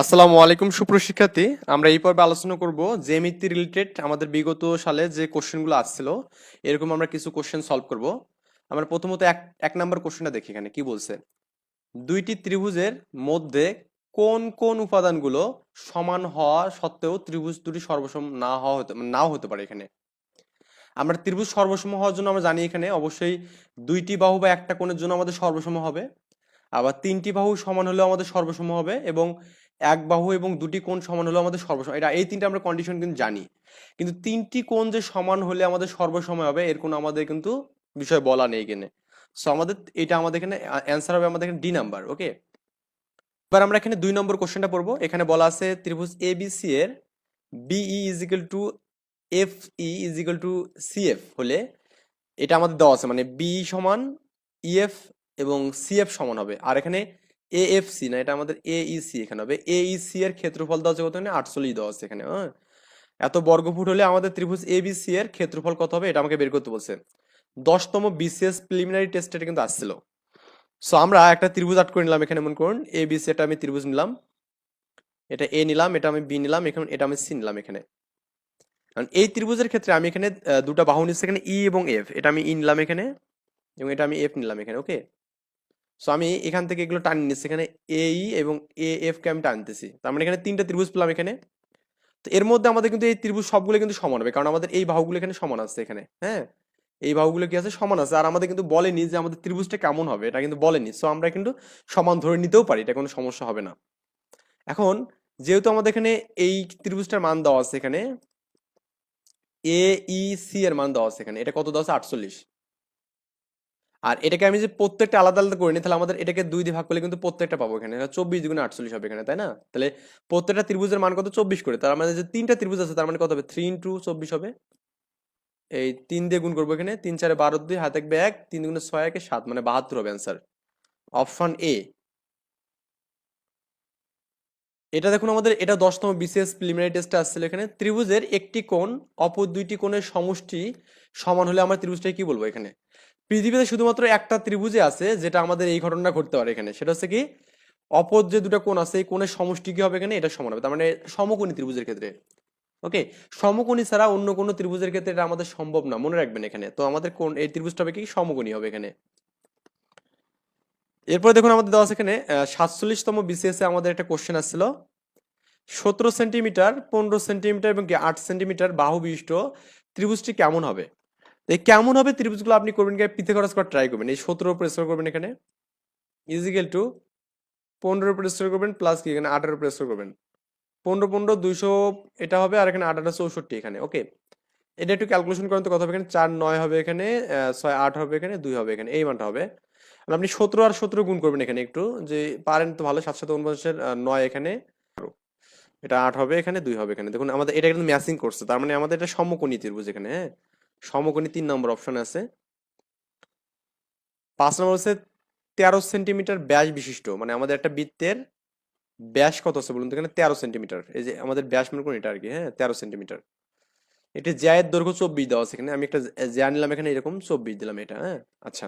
আসসালামু আলাইকুম সুপ্রশিক্ষার্থী আমরা এই পর্বে আলোচনা করব জ্যামিতি রিলেটেড আমাদের বিগত সালে যে কোশ্চেনগুলো আসছিল, এরকম আমরা কিছু কোশ্চেন সলভ করব। আমরা প্রথমত এক এক নাম্বার কোশ্চেনটা দেখি এখানে, কি বলছে? দুইটি ত্রিভুজের মধ্যে কোন কোন উপাদানগুলো সমান হওয়া সত্ত্বেও ত্রিভুজ দুটি সর্বসম না হওয়া হতে, নাও হতে পারে এখানে। আমরা ত্রিভুজ সর্বসম হওয়ার জন্য আমরা জানি এখানে অবশ্যই দুইটি বাহু বা একটা কোণের জন্য আমাদের সর্বসম হবে। আবার তিনটি বাহু সমান হলেও আমাদের সর্বসম হবে এবং এক বাহু এবং দুটি কোণ সমান হলেও আমাদের সর্বসম এটা এই তিনটা আমরা কন্ডিশন কিন্তু জানি। কিন্তু তিনটি কোণ যে সমান হলে আমাদের সর্বসময় হবে, এর কোনো আমাদের কিন্তু বিষয় বলা নেই এখানে। সো আমাদের এটা আমাদের এখানে অ্যান্সার হবে আমাদের এখানে ডি নাম্বার ওকে এবার আমরা এখানে দুই নম্বর কোশ্চেনটা পড়ব। এখানে বলা আছে ত্রিভুজ এ বি সি এর B E is equal to F E is equal to C F হলে এটা আমাদের দেওয়া আছে। মানে বি সমান ইএফ এবং সিএফ সমান হবে। আর এখানে এ এফ সি না, এটা আমাদের এ ই এখানে হবে। এ ই সি এর ক্ষেত্রফল দেওয়া আছে কত আটচল্লিশ দেওয়া আছে এখানে হ্যাঁ? এত বর্গফুট হলে আমাদের ত্রিভুজ এ বি সি এর ক্ষেত্রফল কত হবে? এটা আমাকে বের করতে বলছে। দশতম বিসিএস প্রিলিমিনারি টেস্ট এটা কিন্তু আসছিল। সো আমরা একটা ত্রিভুজ আট করে নিলাম এখানে, মনে করুন। এ বি সি এটা আমি ত্রিভুজ নিলাম। এটা এ নিলাম, এটা আমি বি নিলাম, এখানে এটা আমি সি নিলাম এখানে। কারণ এই ত্রিভুজের ক্ষেত্রে আমি এখানে দুটো বাহু নিচ্ছি এখানে ই এবং এফ এটা আমি ই নিলাম এখানে এবং এটা আমি এফ নিলাম এখানে ওকে সো আমি এখান থেকে এগুলো টান নিচ্ছি। এখানে এই এবং এ এফ কে আমি টানতেছি। তার মানে এখানে তিনটা ত্রিভুজ পেলাম এখানে। তো এর মধ্যে আমাদের কিন্তু এই ত্রিভুজ সবগুলো কিন্তু সমান হবে। কারণ আমাদের এই বাহুগুলো এখানে সমান আছে এখানে হ্যাঁ? এই বাহুগুলো কি আছে? সমান আছে। আর আমাদের কিন্তু বলেনি যে আমাদের ত্রিভুজটা কেমন হবে। এটা কিন্তু বলেনি। সো আমরা কিন্তু সমান ধরে নিতেও পারি। এটা কোনো সমস্যা হবে না। এখন যেহেতু আমাদের এখানে এই ত্রিভুজটার মান দেওয়া আছে এখানে এ ই সি এর মান দেওয়া আছে এখানে। এটা কত দেওয়া আছে? আটচল্লিশ। আর এটাকে আমি যে প্রত্যেকটা আলাদা আলাদা করে নিই, তাহলে আমাদের এটাকে দুই দিয়ে ভাগ করলে কিন্তু প্রত্যেকটা পাবো এখানে। চব্বিশ দুগুণে আটচল্লিশ হবে এখানে, তাই না? তাহলে প্রত্যেকটা ত্রিভুজের মান কত? চব্বিশ করে। তার মানে যে তিনটা ত্রিভুজ আছে, তার মানে কত হবে? থ্রি ইন্টু চব্বিশ হবে। এই তিন দিয়ে গুণ করব এখানে। তিন চারে বারো দুই, হাতে থাকবে এক, তিন দুগুণে ছয় একে সাত মানে বাহাত্তর হবে অ্যান্সার অপশন এ এটা দেখুন আমাদের, এটা দশতম বিশেষ প্রিলিমিনারি টেস্টে আসছিল এখানে। ত্রিভুজের একটি কোণ, অপর দুইটি কোণের সমষ্টি সমান হলে আমরা ত্রিভুজটাকে কি বলব এখানে? পৃথিবীতে শুধুমাত্র একটা ত্রিভুজে আছে, যেটা আমাদের এই ঘটনাটা ঘটতে পারে এখানে। সেটা হচ্ছে কি, অপর যে দুটো কোণ আছে, এই কোণের সমষ্টি কি হবে এখানে? এটা সমান হবে। তার মানে সমকোণী ত্রিভুজের ক্ষেত্রে। ওকে? সমকোণী ছাড়া অন্য কোনো ত্রিভুজের ক্ষেত্রে এটা আমাদের সম্ভব না। মনে রাখবেন এখানে। তো আমাদের কোন এই ত্রিভুজটা হবে কি, সমকোণী হবে এখানে। এরপরে দেখুন আমাদের দেওয়া আছে এখানে সাতচল্লিশতম বিসিএস আমাদের একটা কোশ্চেন আসছিল। সতেরো সেন্টিমিটার পনেরো সেন্টিমিটার এবং কি আট সেন্টিমিটার বাহু বিশিষ্ট ত্রিভুজটি কেমন হবে? এই কেমন হবে ত্রিভুজগুলো আপনি করবেন পিথাগোরাস করা ট্রাই করবেন। এই সতেরো প্রেসার করবেন এখানে। ইজিক্যাল টু পনেরো প্রেসার করবেন প্লাস কি? এখানে আঠারো প্রেসার করবেন। পনেরো পনেরো, দুইশো, এটা হবে আর এখানে আঠারো, চৌষট্টি এখানে। ওকে এটা একটু ক্যালকুলেশন করেন তো, কত হবে এখানে? চার, নয় হবে এখানে ছয়, আট হবে এখানে, দুই হবে এখানে। এই মানটা হবে। আপনি সতেরো আর সতেরো গুণ করবেন এখানে একটু। যে পারেন তো ভালো সাত সাত উনপঞ্চাশের নয় এখানে। এটা আট হবে এখানে, দুই হবে এখানে। দেখুন, আমাদের, এটা কিন্তু ম্যাচিং করছে। তার মানে আমাদের এটা সমকোণী ত্রিভুজ এখানে হ্যাঁ? সমকোণী তিন নম্বর অপশন আছে। পাঁচ নম্বর হচ্ছে তেরো সেন্টিমিটার ব্যাস বিশিষ্ট মানে আমাদের একটা বৃত্তের ব্যাস কত আছে বলুন তো এখানে? তেরো সেন্টিমিটার। এই যে আমাদের ব্যাস মনে করুন এটা আর কি হ্যাঁ তেরো সেন্টিমিটার। এটা জ্যায়ের দৈর্ঘ্য চব্বিশ দেওয়া আছে এখানে, আমি একটা জ্যা নিলাম এখানে, এরকম চব্বিশ দিলাম এটা হ্যাঁ আচ্ছা।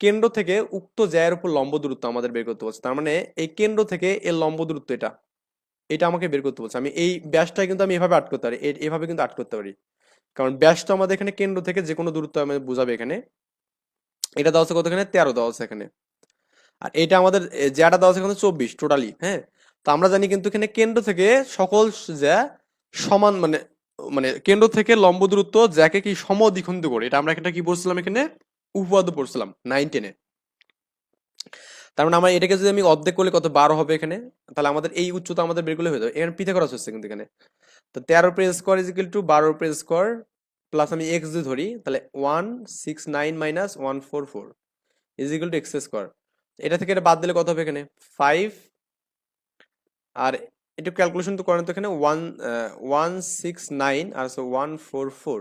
কেন্দ্র থেকে উক্ত জ্যায়ের উপর লম্ব দূরত্ব আমাদের বের করতে বলছে, তার মানে এই কেন্দ্র থেকে এর লম্ব দূরত্ব এটা এটা আমাকে বের করতে বলছে। আমি এই ব্যাসটা কিন্তু আমি এভাবে আট করতে পারি এভাবে কিন্তু আট করতে পারি। কারণ ব্যাসটা আমাদের এখানে কেন্দ্র থেকে যে কোনো দূরত্ব আমাদের বোঝাবে এখানে। এটা দেওয়া আছে কত এখানে তেরো দেওয়া আছে এখানে। আর এটা আমাদের জ্যাটা দেওয়া আছে এখানে চব্বিশ টোটালি হ্যাঁ? তো আমরা জানি কিন্তু এখানে কেন্দ্র থেকে সকল জ্যা সমান মানে মানে কেন্দ্র থেকে লম্ব দূরত্ব জ্যাকে কি সম দ্বিখণ্ডিত করে এটা আমরা একটা কি পড়ছিলাম এখানে? উপপাদ্য পড়ছিলাম নাইন টেনে তার মানে আমার এটাকে যদি আমি অর্ধেক করলে কত বারো হবে এখানে? তাহলে আমাদের এই উচ্চতা আমাদের বের করলে হয়ে যাবে। এখানে পিথা খরচ হচ্ছে কিন্তু এখানে। তো তেরো প্রে স্কোয়ার ইজ ইকুয়াল টু বারো প্রে স্কোয়ার প্লাস আমি এক্স যদি ধরি, তাহলে one six nine minus one four four is equal to x square এটা থেকে এটা বাদ দিলে কত হবে এখানে? ফাইভ আর একটু ক্যালকুলেশন তো করেন তো এখানে ওয়ান ওয়ান সিক্স নাইন আর সো ওয়ান ফোর ফোর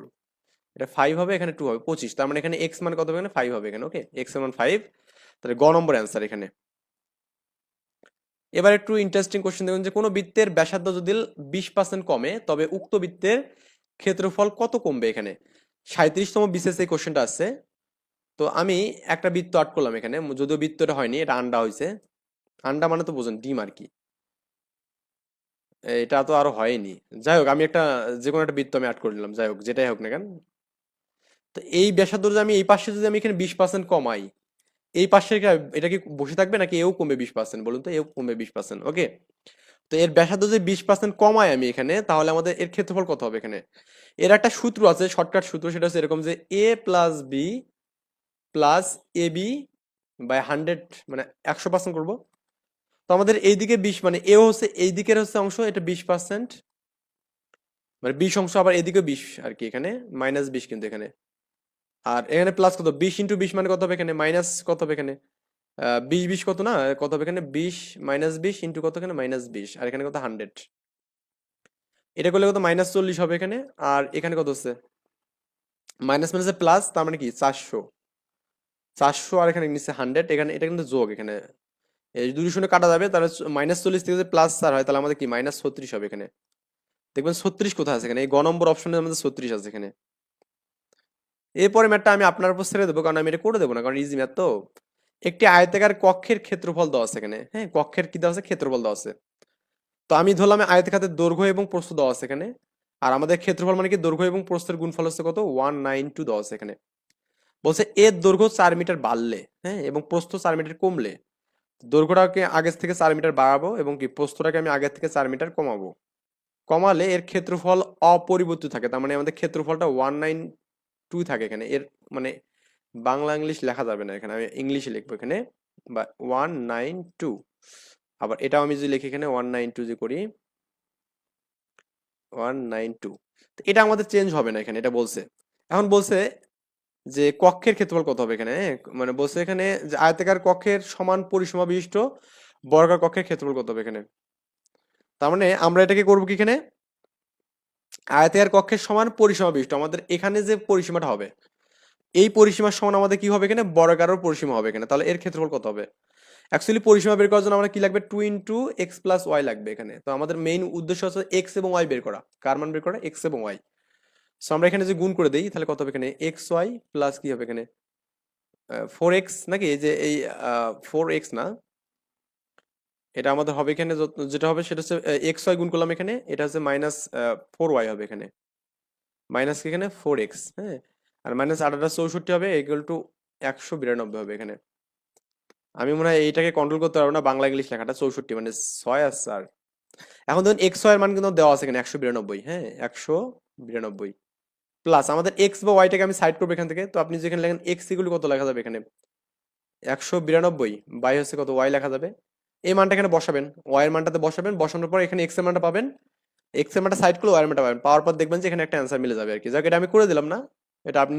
এটা ফাইভ হবে, এখানে টু হবে, পঁচিশ। তার মানে এখানে এক্স মান কত হবে এখানে? ফাইভ হবে এখানে ওকে এক্স মান ফাইভ তাহলে গ নম্বর অ্যান্সার এখানে। এবার একটু ইন্টারেস্টিং কোশ্চেন দেখুন যে কোনো বৃত্তের ব্যাসার্ধ যদি বিশ পার্সেন্ট কমে, তবে উক্ত বৃত্তের ক্ষেত্রফল কত কমবে এখানে? সাঁত্রিশতম বিশেষ এই কোশ্চেনটা আসছে। তো আমি একটা বৃত্ত আট করলাম এখানে, যদিও বৃত্তটা হয়নি, এটা আন্ডা হয়েছে আন্ডা মানে তো বোঝেন, ডিম আর কি। এটা তো আরও হয়নি। যাই হোক, আমি একটা যে কোনো একটা বৃত্ত আমি অ্যাড করে নিলাম, যাই হোক, যেটাই হোক না কেন। তো এই ব্যাসার্ধ যদি আমি, এই পাশে যদি আমি এখানে বিশ পার্সেন্ট কমাই এই পাশে এটা কি বসে থাকবে নাকি এও কমবে বিশ পার্সেন্ট বলুন তো, এও কমবে বিশ পার্সেন্ট ওকে তো এর ব্যাসার্ধ যদি বিশ পার্সেন্ট কমাই আমি এখানে, তাহলে আমাদের এর ক্ষেত্রফল কত হবে এখানে? এর একটা সূত্র আছে শর্টকাট সূত্র, সেটা হচ্ছে এরকম যে A plus B plus A B by hundred মানে একশো পার্সেন্ট করব। তো আমাদের এইদিকে বিশ মানে এ হচ্ছে এই দিকের হচ্ছে অংশ, এটা বিশ পার্সেন্ট মানে বিশ অংশ, আবার এদিকে বিশ আর কি এখানে মাইনাস বিশ কিন্তু এখানে। আর এখানে প্লাস কত? বিশ ইন্টু বিশ মানে কত হবে এখানে? মাইনাস কত হবে এখানে? বিশ বিশ কত না? কত হবে এখানে? বিশ মাইনাস বিশ ইন্টু কত এখানে? মাইনাস বিশ। আর এখানে কত? হান্ড্রেড এটা করলে কত? মাইনাস চল্লিশ হবে এখানে। আর এখানে কত হচ্ছে? মাইনাস মাইনাসে প্লাস তার মানে কি? চারশো। চারশো আর এখানে নিচ্ছে হান্ড্রেড এখানে, এটা কিন্তু যোগ এখানে। এই দুই শূন্য কাটা যাবে, তাহলে মাইনাস চল্লিশ থেকে প্লাস চার হয়, তাহলে আমাদের কি? মাইনাস ছত্রিশ হবে এখানে। দেখবেন ছত্রিশ কোথায় আছে এখানে? এই গ নম্বর অপশনে আমাদের ছত্রিশ আছে এখানে। এরপরে ম্যাথটা আমি আপনার উপর ছেড়ে দেবো, কারণ আমি এটা করে দেবো না, কারণ ইজি ম্যাথ তো। একটি আয়তাকার কক্ষের ক্ষেত্রফল দেওয়া আছে এখানে হ্যাঁ? কক্ষের কি দেওয়া আছে? ক্ষেত্রফল দেওয়া আছে। তো আমি ধরলাম আয়তখাতের দৈর্ঘ্য এবং প্রস্থ দেওয়া আছে এখানে, আর আমাদের ক্ষেত্রফল মানে কি? দৈর্ঘ্য এবং প্রস্থের গুণফল হচ্ছে কত? ওয়ান নাইন টু দেওয়া আছে এখানে। বলছে এর দৈর্ঘ্য চার মিটার বাড়লে হ্যাঁ? এবং প্রস্থ চার মিটার কমলে, দৈর্ঘ্যটাকে আগের থেকে চার মিটার বাড়াবো এবং কি? প্রস্থটাকে আমি আগের থেকে চার মিটার কমাবো। কমালে এর ক্ষেত্রফল অপরিবর্তিত থাকে, তার মানে আমাদের ক্ষেত্রফলটা ওয়ান নাইন টু থাকে এখানে। এর মানে বাংলা ইংলিশ লেখা যাবে না এখানে। আমি ইংলিশে লিখব এখানে। বা ওয়ান নাইন টু আবার এটাও আমি যদি লিখি এখানে ওয়ান নাইন টু যে করি। ওয়ান নাইন টু এটা আমাদের চেঞ্জ হবে না এখানে, এটা বলছে। এখন বলছে যে কক্ষের ক্ষেত্রফল কত হবে এখানে? মানে বলছে এখানে যে আয়তাকার কক্ষের সমান পরিসীমা বিশিষ্ট বর্গাকার কক্ষের ক্ষেত্রফল কত হবে এখানে? তার মানে আমরা এটাকে করব কি এখানে? আয়তাকার কক্ষের সমান পরিসীমা বিশিষ্ট। আমাদের এখানে যে পরিসীমাটা হবে, এই পরিসীমার সমান আমাদের কি হবে এখানে? বর্গাকার পরিসীমা হবে এখানে। তাহলে এর ক্ষেত্রফল কত হবে? অ্যাকচুয়ালি পরিসীমা বের করার জন্য আমরা কি লাগবে? Two into x plus y লাগবে এখানে। তো আমাদের মেইন উদ্দেশ্য হচ্ছে এক্স এবং ওয়াই বের করা। কার মান বের করা? এক্স এবং ওয়াই সো আমরা এখানে যে গুণ করে দিই, তাহলে কত হবে এখানে? এক্স ওয়াই প্লাস কি হবে এখানে? ফোর এক্স নাকি? যে এই ফোর এক্স না? এটা আমাদের হবে এখানে যেটা হবে সেটা হচ্ছে এক্স ওয়াই গুণ করলাম এখানে, এটা হচ্ছে মাইনাস ফোর ওয়াই হবে এখানে। মাইনাস এখানে? ফোর এক্স হ্যাঁ? আর মাইনাস আঠারো চৌষট্টি হবে ইকুয়াল টু একশো বিরানব্বই হবে এখানে। আমি মনে হয় এইটাকে কন্ট্রোল করতে পারব না বাংলা ইংলিশ লেখাটা, চৌষট্টি মানে ছয় আর এখন ধরুন এক্স ওয়াই এর মান কিন্তু দেওয়া আছে এখানে, একশো বিরানব্বই হ্যাঁ? একশো বিরানব্বই। প্লাস আমাদের এক্স বা ওয়াইটাকে আমি সাইড করব এখান থেকে, তো আপনি যেখানে লেখেন এক্স ইকুয়াল কত লেখা যাবে এখানে? একশো বিরানব্বই বাই হচ্ছে কত? ওয়াই লেখা যাবে। এই মানটা এখানে বসাবেন। ওয়াই এর মানটাতে বসাবেন। বসানোর পর এখানে এক্সের মানটা পাবেন। এক্সের মানটা সাইড করলে ওয়াই এর মানটা পাবেন। পাওয়ার পর দেখবেন যে এখানে একটা অ্যান্সার মিলে যাবে আর কি। যাক, এটা আমি করে দিলাম না। এটা আপনি